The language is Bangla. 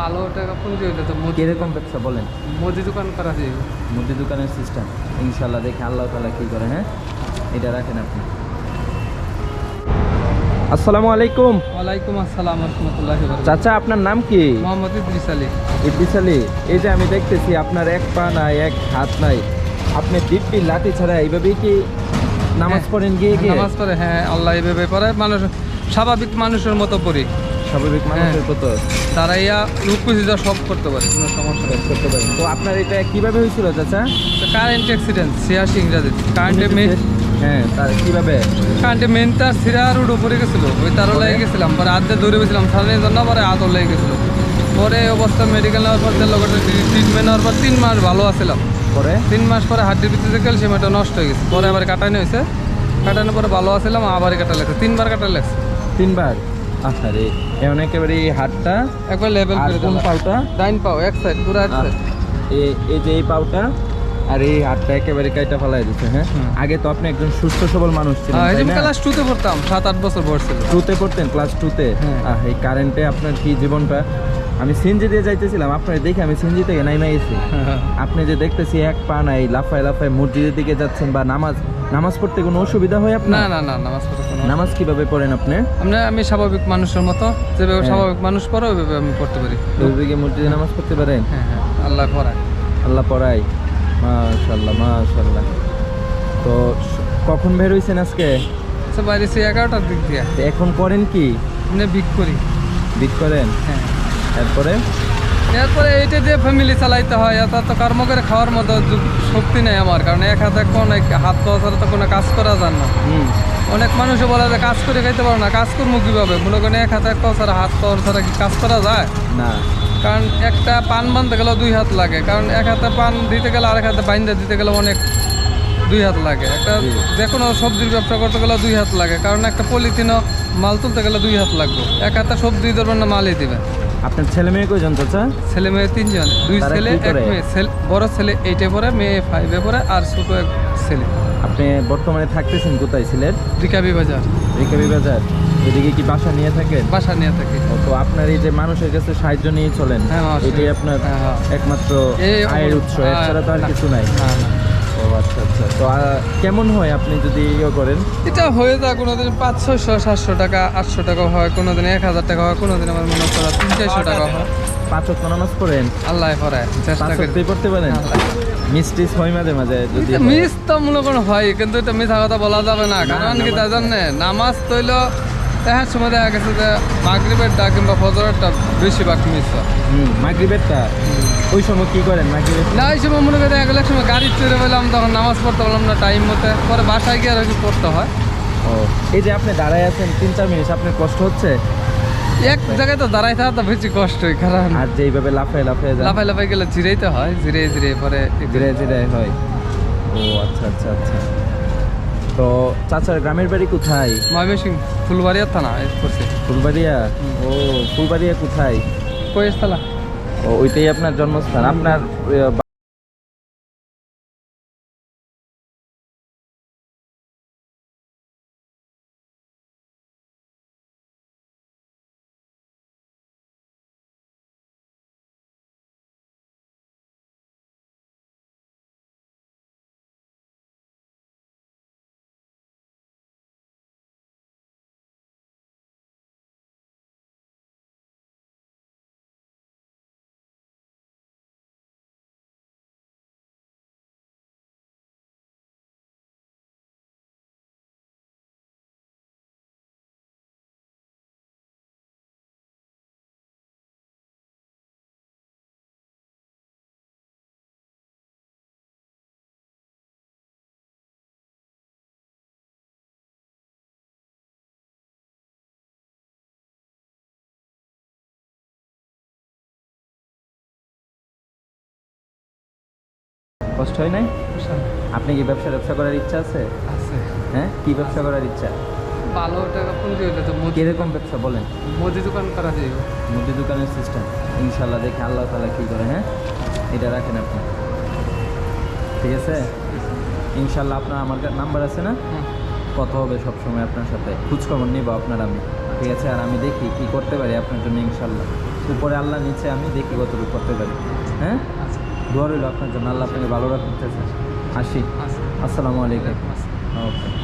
ভালো টাকা পুঁজি হইলে তো কীরকম ব্যবসা বলেন? মুদি দোকান করা যাবে মুদি দোকানের সিস্টেম ইনশাল্লাহ দেখে আল্লাহ তালা কী করে হ্যাঁ? এটা রাখেন আপনি। আসসালামু আলাইকুম। ওয়ালাইকুম আসসালাম রহমতুল্লাহ চাচা আপনার নাম কি? মোহাম্মদ ইদ্রিস আলী। ইদ্রিস আলী এই যে আমি দেখতেছি আপনার এক পা নাই এক হাত নাই। আপনি দিব্যি লাঠি ছাড়া এইভাবেই কি নামাজ হ্যাঁ। পড়েন গিয়ে গিয়ে? নামাজ পড়ে হ্যাঁ আল্লাহ এইভাবে পড়ে মানুষ স্বাভাবিক মানুষের মতো পড়ি। স্বাভাবিক মানুষের কত? দাঁড়াইয়া রূপকুচি যা সব করতে পারে কোনো সমস্যা করতে পারেন তো আপনার এটা কীভাবে হয়েছিল চাচা? কারেন্ট অ্যাক্সিডেন্ট ছিয়াশি ইংরাজি। কারেন্টে মেন হ্যাঁ তার কীভাবে? কারেন্টে মেন তার সিরা রোড উপরে গেছিল ওই তারও লেগে গেছিলাম পরে আধে দৌড়ে গেছিলাম সারানোর জন্য পরে আতর লেগে গেছিল। পরে অবস্থা মেডিকেল নেওয়ার পর লোকের ট্রিটমেন্ট নেওয়ার পর তিন মাস ভালো আছিলাম। পরে? তিন মাস পরে হাড্ডির ভিতরে ক্যালসিয়ামটা নষ্ট হয়ে গেছে। পরে আবার কাটানো হয়েছে। কাটানোর পরে ভালো আছিলাম আবার কাটা লাগছে। তিনবার কাটা লাগছে। তিনবার? আচ্ছা রে এখন একেবারে এই হাতটা একবার লেভেল করে কোন পাউটা? ডাইন পাও এক সাইড পুরো এক সাইড এই এই যে এই পাউটা আর এই হাতটা একেবারে কাইটা ফেলাই দিচ্ছে হ্যাঁ? আগে তো আপনি একজন সুস্থ সবল মানুষ ছিলেন হ্যাঁ না? ক্লাস টুতে পড়তাম সাত আট বছর বয়স ছিল। টুতে পড়তেন ক্লাস টুতে তে? আহ, এই কারেন্টে আপনার কি জীবনটা? আমি সিনজি দিয়ে যাইতেছিলাম আপনার দেখে আমি সিনজি থেকে নাই নাইছি আপনি যে দেখতেছি এক পা নাই লাফায় লাফায় মসজিদের দিকে যাচ্ছেন বা নামাজ নামাজ পড়তে কোনো অসুবিধা হয় আপনার? না না না নামাজ পড়তে কোনো নামাজ কীভাবে পড়েন আপনি? আমরা আমি স্বাভাবিক মানুষের মতো যেভাবে হ্যাঁ। স্বাভাবিক মানুষ পড়ে ওইভাবে আমি পড়তে পারি। ওইভাবে গিয়ে মসজিদে নামাজ পড়তে পারেন? হ্যাঁ হ্যাঁ আল্লাহ পড়ায়। আল্লাহ পড়াই মাশাল্লাহ মাশাল্লাহ তো কখন বের হইছেন আজকে? আচ্ছা বাইরে সে এগারোটার দিক দিয়ে। এখন করেন কি? এমনি বিক করি। বিট করেন? হ্যাঁ। তারপরে এরপরে এইটা দিয়ে ফ্যামিলি চালাইতে হয় এত তো কর্ম করে খাওয়ার মতো শক্তি নেই আমার কারণ এক হাতে অনেক হাত পাওয়া ছাড়া তো কোনো কাজ করা যায় না। অনেক মানুষে বলে যে কাজ করে খাইতে পারো না কাজ করব কীভাবে? মনে করেন এক হাতে এক পাও ছাড়া হাত পাওয়ার ছাড়া কি কাজ করা যায়? না। কারণ একটা পান বানতে গেলে দুই হাত লাগে কারণ এক হাতে পান দিতে গেলে আরেক হাতে বাইন্দা দিতে গেলে অনেক দুই হাত লাগে। একটা যে কোনো সবজির ব্যবসা করতে গেলে দুই হাত লাগে কারণ একটা পলিথিনও মাল তুলতে গেলে দুই হাত লাগবে। এক হাতে সবজি ধরবেন না মালই দিবে আপনার ছেলে মেয়ে কয়জন চাচা? ছেলে মেয়ে তিনজন। দুই ছেলে এক মেয়ে। বড় ছেলে এইটে পড়ে মেয়ে ফাইভে পড়ে আর ছোট এক ছেলে। আপনি বর্তমানে থাকতেছেন কোথায় সিলেট? রিকাবি বাজার। রিকাবি বাজার। এদিকে কি বাসা নিয়ে থাকেন? বাসা নিয়ে থাকি। তো আপনার এই যে মানুষের কাছে সাহায্য নিয়ে চলেন হ্যাঁ, এটাই আপনার হ্যাঁ, হ্যাঁ। একমাত্র আয়ের উৎস এছাড়া তো আর কিছু নাই। ও আচ্ছা আচ্ছা। তো কেমন হয় আপনি যদি ইয়ে করেন? এটা হয়ে যায় কোনোদিন পাঁচ ছয়শো সাতশো টাকা আটশো টাকা হয় কোনোদিন এক হাজার টাকা হয় কোনোদিন আমার মনে হচ্ছে তিন চারশো টাকা হয়। নামাজ পড়েন? আল্লাহ করে চেষ্টা করি। পড়তে পারেন? হয় মাঝে মাঝে যদি মিস তো হয় কিন্তু এটা মিথ্যা কথা বলা যাবে না কারণ কি তাই জানে নামাজ তৈল দেখার সময় দেখা গেছে যে মাগরিবের ডাক কিংবা ফজরের ডাক বেশিরভাগ মিস হয় মাগরিবেরটা ওই সময় কি করেন মাগরিবের? না ওই সময় মনে করি দেখা গেলে এক সময় গাড়ি চড়ে পেলাম তখন নামাজ পড়তে পারলাম না টাইম মতে। পরে বাসায় গিয়ে আর কি পড়তে হয়। ও এই যে আপনি দাঁড়ায় আছেন তিন চার মিনিট আপনার কষ্ট হচ্ছে? এক জায়গায় তো দাঁড়াই থাকা তো বেশি কষ্ট হয় কারণ। আর যে এইভাবে লাফায় লাফায় যান। লাফাই লাফাই গেলে জিরেইতে হয় জিরে জিরে পরে। ধীরে ধীরে হয়। ও আচ্ছা আচ্ছা আচ্ছা। তো চাচার গ্রামের বাড়ি কোথায়? ময়মনসিং ফুলবাড়িয়া থানা পড়ছে। করছে ফুলবাড়িয়া ও ফুলবাড়িয়া কোথায়? কয়েস থালা ও ওইটাই আপনার জন্মস্থান। আপনার কষ্ট হয় নাই? আপনি কি ব্যবসা ব্যবসা করার ইচ্ছা আছে? আছে। হ্যাঁ? কি ব্যবসা করার ইচ্ছা? ভালো টাকা পুঁজি হইলে তো মুদি কীরকম ব্যবসা বলেন? মুদি দোকান করা যাবে মুদি দোকানের সিস্টেম ইনশাল্লাহ দেখে আল্লাহ তালা কী করে হ্যাঁ? এটা রাখেন আপনি। ঠিক আছে? ইনশাল্লাহ আপনার আমার নাম্বার আছে না। কথা হবে সবসময় আপনার সাথে। খোঁজখবর নিব আপনার আমি। ঠিক আছে? আর আমি দেখি কি করতে পারি আপনার জন্য ইনশাল্লাহ উপরে আল্লাহ নিচে আমি দেখি কতটুকু করতে পারি। হ্যাঁ? দোয়া রইল আপনার জন্য। আল্লাহ আপনাকে ভালো রাখতে চাই আসি। আসসালামু আলাইকুম। ওকে।